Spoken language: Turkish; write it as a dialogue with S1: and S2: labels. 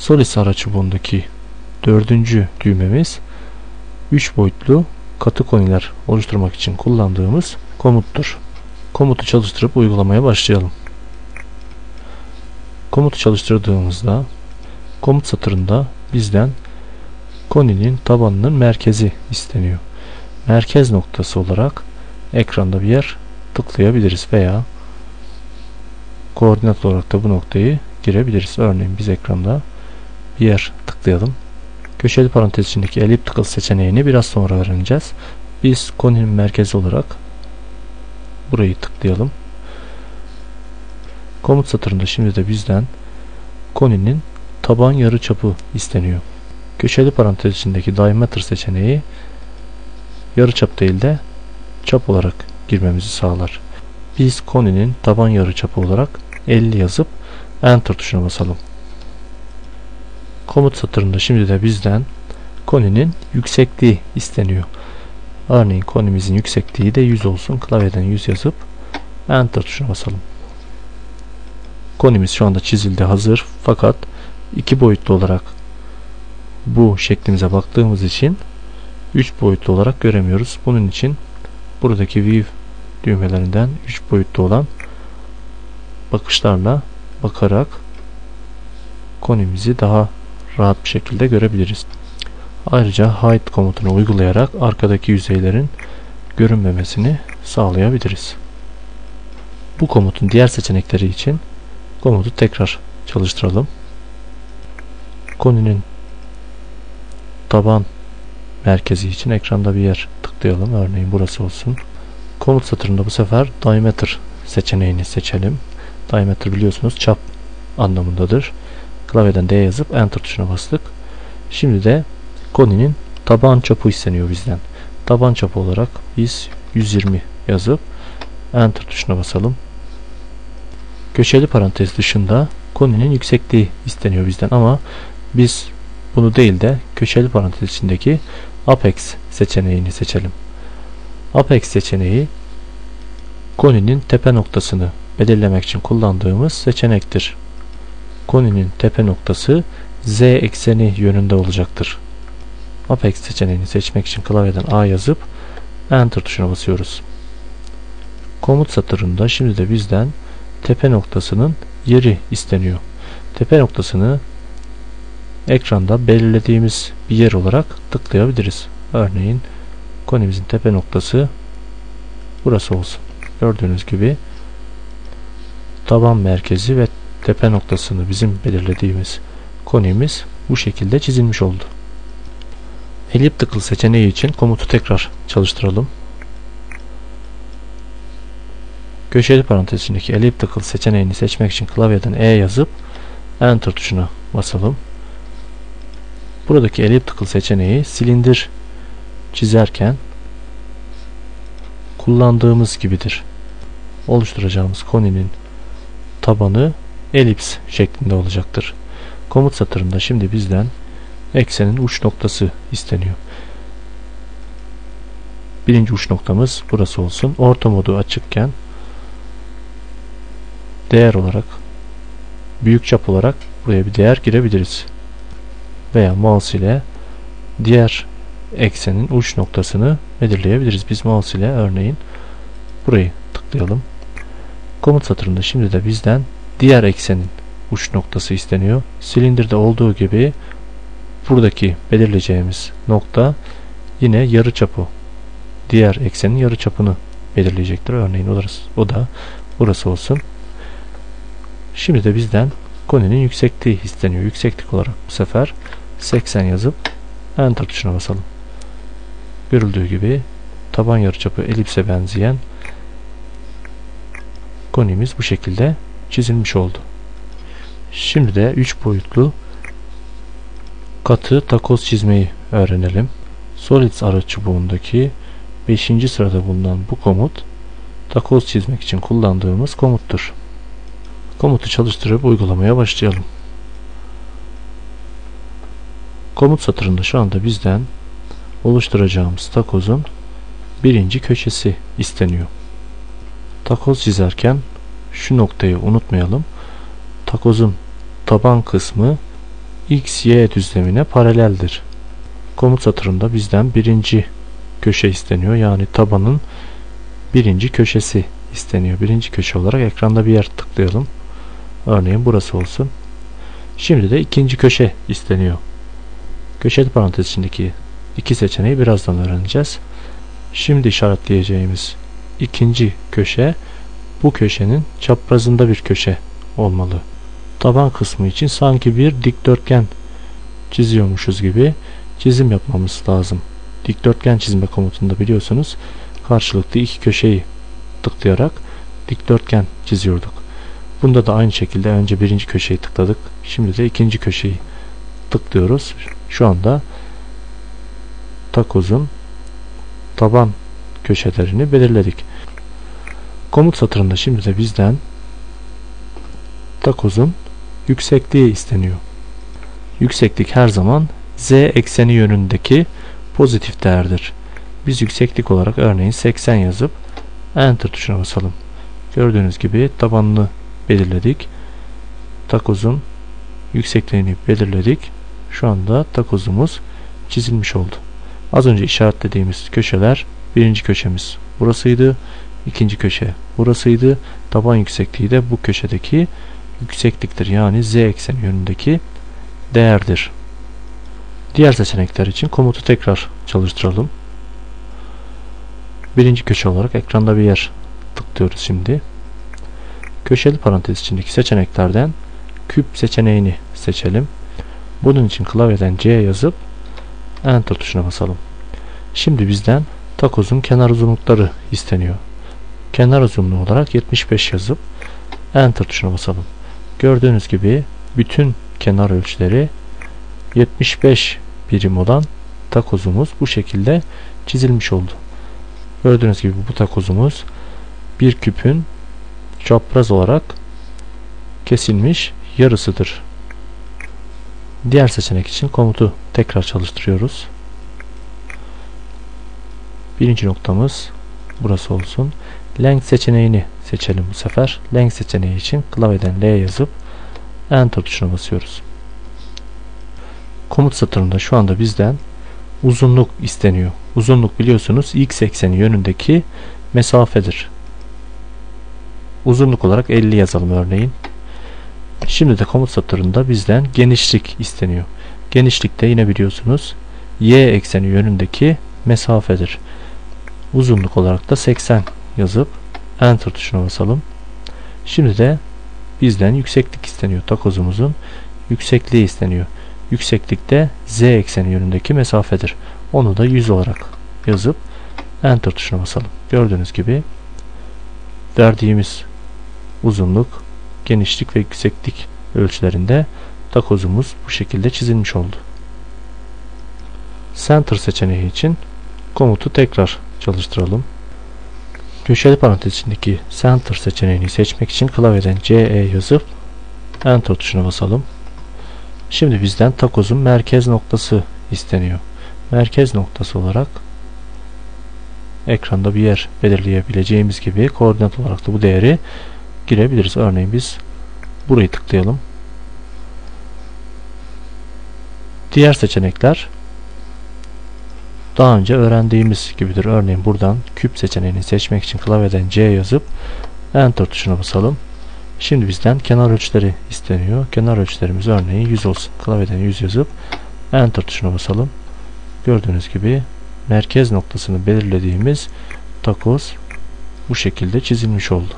S1: Solis araç çubuğundaki dördüncü düğmemiz 3 boyutlu katı koniler oluşturmak için kullandığımız komuttur. Komutu çalıştırıp uygulamaya başlayalım. Komutu çalıştırdığımızda komut satırında bizden koninin tabanının merkezi isteniyor. Merkez noktası olarak ekranda bir yer tıklayabiliriz veya koordinat olarak da bu noktayı girebiliriz. Örneğin biz ekranda yer tıklayalım. Köşeli parantez içindeki elliptical seçeneğini biraz sonra öğreneceğiz. Biz koninin merkezi olarak burayı tıklayalım. Komut satırında şimdi de bizden koninin taban yarıçapı isteniyor. Köşeli parantez içindeki diameter seçeneği yarıçap değil de çap olarak girmemizi sağlar. Biz koninin taban yarıçapı olarak 50 yazıp enter tuşuna basalım. Komut satırında şimdi de bizden koninin yüksekliği isteniyor. Örneğin konimizin yüksekliği de 100 olsun. Klavyeden 100 yazıp enter tuşuna basalım. Konimiz şu anda çizildi hazır fakat iki boyutlu olarak bu şeklimize baktığımız için 3 boyutlu olarak göremiyoruz. Bunun için buradaki view düğmelerinden 3 boyutlu olan bakışlarla bakarak konimizi daha rahat bir şekilde görebiliriz. Ayrıca hide komutunu uygulayarak arkadaki yüzeylerin görünmemesini sağlayabiliriz. Bu komutun diğer seçenekleri için komutu tekrar çalıştıralım. Koninin taban merkezi için ekranda bir yer tıklayalım. Örneğin burası olsun. Komut satırında bu sefer diameter seçeneğini seçelim. Diameter biliyorsunuz çap anlamındadır. Klavyeden D yazıp enter tuşuna bastık. Şimdi de koninin taban çapı isteniyor bizden. Taban çapı olarak biz 120 yazıp enter tuşuna basalım. Köşeli parantez dışında koninin yüksekliği isteniyor bizden ama biz bunu değil de köşeli parantez içindeki apex seçeneğini seçelim. Apex seçeneği koninin tepe noktasını belirlemek için kullandığımız seçenektir. Koninin tepe noktası z ekseni yönünde olacaktır. Apex seçeneğini seçmek için klavyeden A yazıp Enter tuşuna basıyoruz. Komut satırında şimdi de bizden tepe noktasının yeri isteniyor. Tepe noktasını ekranda belirlediğimiz bir yer olarak tıklayabiliriz. Örneğin konimizin tepe noktası burası olsun. Gördüğünüz gibi taban merkezi ve tepe noktasını bizim belirlediğimiz konimiz bu şekilde çizilmiş oldu. Elliptical seçeneği için komutu tekrar çalıştıralım. Köşeli parantez içindeki elliptical seçeneğini seçmek için klavyeden E yazıp Enter tuşuna basalım. Buradaki elliptical seçeneği silindir çizerken kullandığımız gibidir. Oluşturacağımız koninin tabanı elips şeklinde olacaktır. Komut satırında şimdi bizden eksenin uç noktası isteniyor. Birinci uç noktamız burası olsun. Orta modu açıkken değer olarak büyük çap olarak buraya bir değer girebiliriz. Veya mouse ile diğer eksenin uç noktasını belirleyebiliriz. Biz mouse ile örneğin burayı tıklayalım. Komut satırında şimdi de bizden diğer eksenin uç noktası isteniyor. Silindirde olduğu gibi buradaki belirleyeceğimiz nokta yine yarı çapı diğer eksenin yarı çapını belirleyecektir. Örneğin orası, o da burası olsun. Şimdi de bizden koninin yüksekliği isteniyor. Yükseklik olarak bu sefer 80 yazıp Enter tuşuna basalım. Görüldüğü gibi taban yarıçapı elipse benzeyen konimiz bu şekilde çizilmiş oldu. Şimdi de 3 boyutlu katı takoz çizmeyi öğrenelim. Solids araç çubuğundaki 5. sırada bulunan bu komut takoz çizmek için kullandığımız komuttur. Komutu çalıştırıp uygulamaya başlayalım. Komut satırında şu anda bizden oluşturacağımız takozun birinci köşesi isteniyor. Takoz çizerken şu noktayı unutmayalım. Takozun taban kısmı x, y düzlemine paraleldir. Komut satırında bizden birinci köşe isteniyor. Yani tabanın birinci köşesi isteniyor. Birinci köşe olarak ekranda bir yer tıklayalım. Örneğin burası olsun. Şimdi de ikinci köşe isteniyor. Köşeli parantez içindeki iki seçeneği birazdan öğreneceğiz. Şimdi işaretleyeceğimiz ikinci köşe bu köşenin çaprazında bir köşe olmalı. Taban kısmı için sanki bir dikdörtgen çiziyormuşuz gibi çizim yapmamız lazım. Dikdörtgen çizme komutunda biliyorsunuz karşılıklı iki köşeyi tıklayarak dikdörtgen çiziyorduk. Bunda da aynı şekilde önce birinci köşeyi tıkladık. Şimdi de ikinci köşeyi tıklıyoruz. Şu anda takozun taban köşelerini belirledik. Komut satırında şimdi de bizden takozun yüksekliği isteniyor. Yükseklik her zaman z ekseni yönündeki pozitif değerdir. Biz yükseklik olarak örneğin 80 yazıp enter tuşuna basalım. Gördüğünüz gibi tabanını belirledik. Takozun yüksekliğini belirledik. Şu anda takozumuz çizilmiş oldu. Az önce işaretlediğimiz köşeler birinci köşemiz burasıydı. İkinci köşe burasıydı. Taban yüksekliği de bu köşedeki yüksekliktir. Yani z ekseni yönündeki değerdir. Diğer seçenekler için komutu tekrar çalıştıralım. Birinci köşe olarak ekranda bir yer tıklıyoruz şimdi. Köşeli parantez içindeki seçeneklerden küp seçeneğini seçelim. Bunun için klavyeden C yazıp Enter tuşuna basalım. Şimdi bizden takozun kenar uzunlukları isteniyor. Kenar uzunluğu olarak 75 yazıp Enter tuşuna basalım. Gördüğünüz gibi bütün kenar ölçüleri 75 birim olan takozumuz bu şekilde çizilmiş oldu. Gördüğünüz gibi bu takozumuz bir küpün çapraz olarak kesilmiş yarısıdır. Diğer seçenek için komutu tekrar çalıştırıyoruz. Birinci noktamız burası olsun. Length seçeneğini seçelim bu sefer. Length seçeneği için klavyeden L yazıp Enter tuşuna basıyoruz. Komut satırında şu anda bizden uzunluk isteniyor. Uzunluk biliyorsunuz x ekseni yönündeki mesafedir. Uzunluk olarak 50 yazalım örneğin. Şimdi de komut satırında bizden genişlik isteniyor. Genişlik de yine biliyorsunuz y ekseni yönündeki mesafedir. Uzunluk olarak da 80 yazıp enter tuşuna basalım. Şimdi de bizden yükseklik isteniyor. Takozumuzun yüksekliği isteniyor. Yükseklik de z ekseni yönündeki mesafedir. Onu da 100 olarak yazıp enter tuşuna basalım. Gördüğünüz gibi verdiğimiz uzunluk genişlik ve yükseklik ölçülerinde takozumuz bu şekilde çizilmiş oldu. Center seçeneği için komutu tekrar çalıştıralım. Köşeli parantez içindeki Center seçeneğini seçmek için klavyeden CE yazıp Enter tuşuna basalım. Şimdi bizden takozun merkez noktası isteniyor. Merkez noktası olarak ekranda bir yer belirleyebileceğimiz gibi koordinat olarak da bu değeri girebiliriz. Örneğin biz burayı tıklayalım. Diğer seçenekler daha önce öğrendiğimiz gibidir. Örneğin buradan küp seçeneğini seçmek için klavyeden C yazıp Enter tuşuna basalım. Şimdi bizden kenar ölçüleri isteniyor. Kenar ölçülerimiz örneğin 100 olsun. Klavyeden 100 yazıp Enter tuşuna basalım. Gördüğünüz gibi merkez noktasını belirlediğimiz takoz bu şekilde çizilmiş oldu.